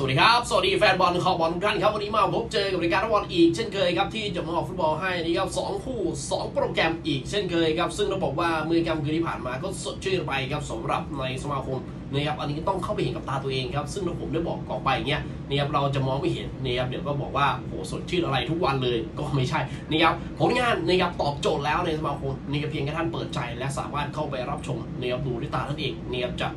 สวัสดีครับ สวัสดีแฟนบอลขอบอลทุกท่านครับวันนี้มาพบเจอกับรายการบอลอีกเช่นเคยครับที่จะมาออกฟุตบอลให้นะครับสองคู่ 2 โปรแกรมอีกเช่นเคยครับซึ่งต้องบอกว่ามือกรรมคืนที่ผ่านมาก็สดชื่นไปครับสำหรับในสมาคมนะครับอันนี้ต้องเข้าไปเห็นกับตาตัวเองครับซึ่งถ้าผมได้บอกก่อนไปเงี้ยนะครับเราจะมองไม่เห็นนะครับเดี๋ยวก็บอกว่าโหสดชื่นอะไรทุกวันเลยก็ไม่ใช่นะครับผลงานนะครับตอบโจทย์แล้วในสมาคมนะครับเพียงแค่ท่านเปิดใจ และสามารถเข้าไปรับชมนะครับดูด้วยตาท่านเองนะครับจะ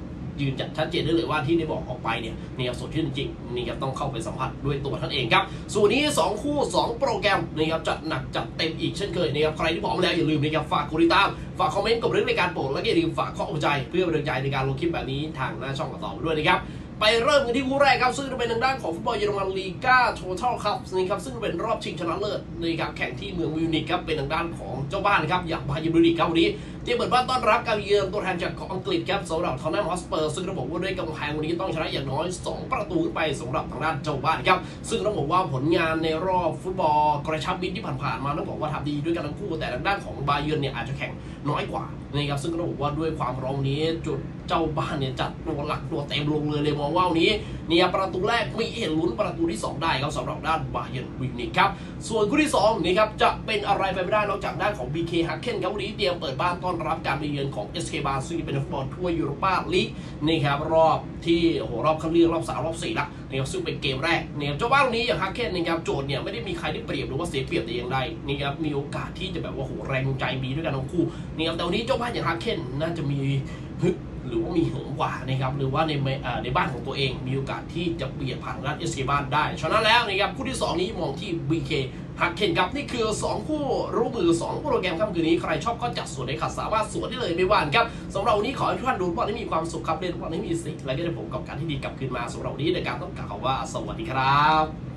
ยืนจัดชัดเจนได้เลยว่าที่ได้บอกออกไปเนี่ยนี่ครับสดชื่นจริงนี่ครับต้องเข้าไปสัมผัสด้วยตัวท่านเองครับส่วนนี้ 2 คู่ 2 โปรแกรมนี่ครับจัดหนักจัดเต็มอีกเช่นเคยนะครับใครที่พร้อมแล้วอย่าลืมนะครับฝากกดติดตามฝากคอมเมนต์กดเรื่องในการโปรดและก็อย่าลืมฝากข้อหัวใจ เพื่อเป็นกำลังใจในการลงคลิปแบบนี้ทางหน้าช่องต่อไปด้วยนะครับไปเริ่มกันที่คู่แรกครับซึ่งเป็นทางด้านของฟุตบอลเยอรมันลีกาโททัลครับนี่ครับซึ่งเป็นรอบชิงชนะเลิศในการแข่งที่เมืองมิวนิกครับเป็นทางด้านของเจ้าบ้านครับอย่างบาเยอร์มิวนิกครับวันนี้ ที่เปิดบ้านต้อนรับการเยือนตัวแทนจากของอังกฤษครับสำหรับทอนแนมฮอสเปอร์ ซึ่งต้องบอกว่าด้วยกำแพงวันนี้ต้องชนะอย่างน้อย 2 ประตูขึ้นไปสำหรับทางด้านเจ้าบ้านครับซึ่งต้องบอกว่าผลงานในรอบฟุตบอลกระชับมิตรที่ผ่านๆมาต้องบอกว่าทำดีด้วยกันทั้งคู่แต่ทางด้านของบาเยือนเนี่ยอาจจะแข่งน้อยกว่านะครับซึ่งต้องบอกว่าด้วยความพร้อมนี้จุดเจ้าบ้านเนี่ยจัดตัวหลักตัวเต็มลงเลยเลยมองว่านี้เนี่ยประตูแรกไมีเห็นลุ้นประตูที่สองได้ครับสำหรับด้านบาเยนวิกนิกครับส่วนคู่ที่สองนี่ครับจะเป็นอะไรไปไม่ได้นอกจากด้านของ BK ฮักเคนครับวันนี้เตรียมเปิดบ้านต้อนรับการไปเยือนของ SK บาซึ่งเป็นฟุตบอลทั่วยุโรปาลีกนี่ครับรอบที่โอ้โหรอบคัดเลือกรอบสามรอบสี่ละนะครับซึ่งเป็นเกมแรกเนี่ยเจ้าบ้านนี้อย่างฮักเคนนะครับโจทย์เนี่ยไม่ได้มีใครได้เปรียบหรือว่าเสียเปรียบแต่อย่างใดนี่ครับมีโอกาสที่จะแบบว่าโหแรงใจมีด้วยกันทั้งคู่นี่ครับแต่วันนี้เจ้าบ้านอย่างฮักเคนน่าจะมีฮึ หรือว่ามีเหิมกว่านะครับหรือว่าในในบ้านของตัวเองมีโอกาสที่จะเปลี่ยนผ่านด้าน SK บ้านได้ฉะนั้นแล้วนะครับคู่ที่สองนี้มองที่ BK ฮักเคนครับนี่คือ 2 คู่รู้มือ 2 โปรแกรมค่ำคืนนี้ใครชอบก็จัดส่วนในขัดสามารถสวนได้เลยไม่ว่านครับสำหรับวันนี้ขอให้ทุกท่านดูบอลให้มีความสุขครับเล่นบอลให้มีสิทธิ์และก็ได้ผมกับการที่ดีกลับคืนมาสำหรับวันนี้ในการต้องกล่าวว่าสวัสดีครับ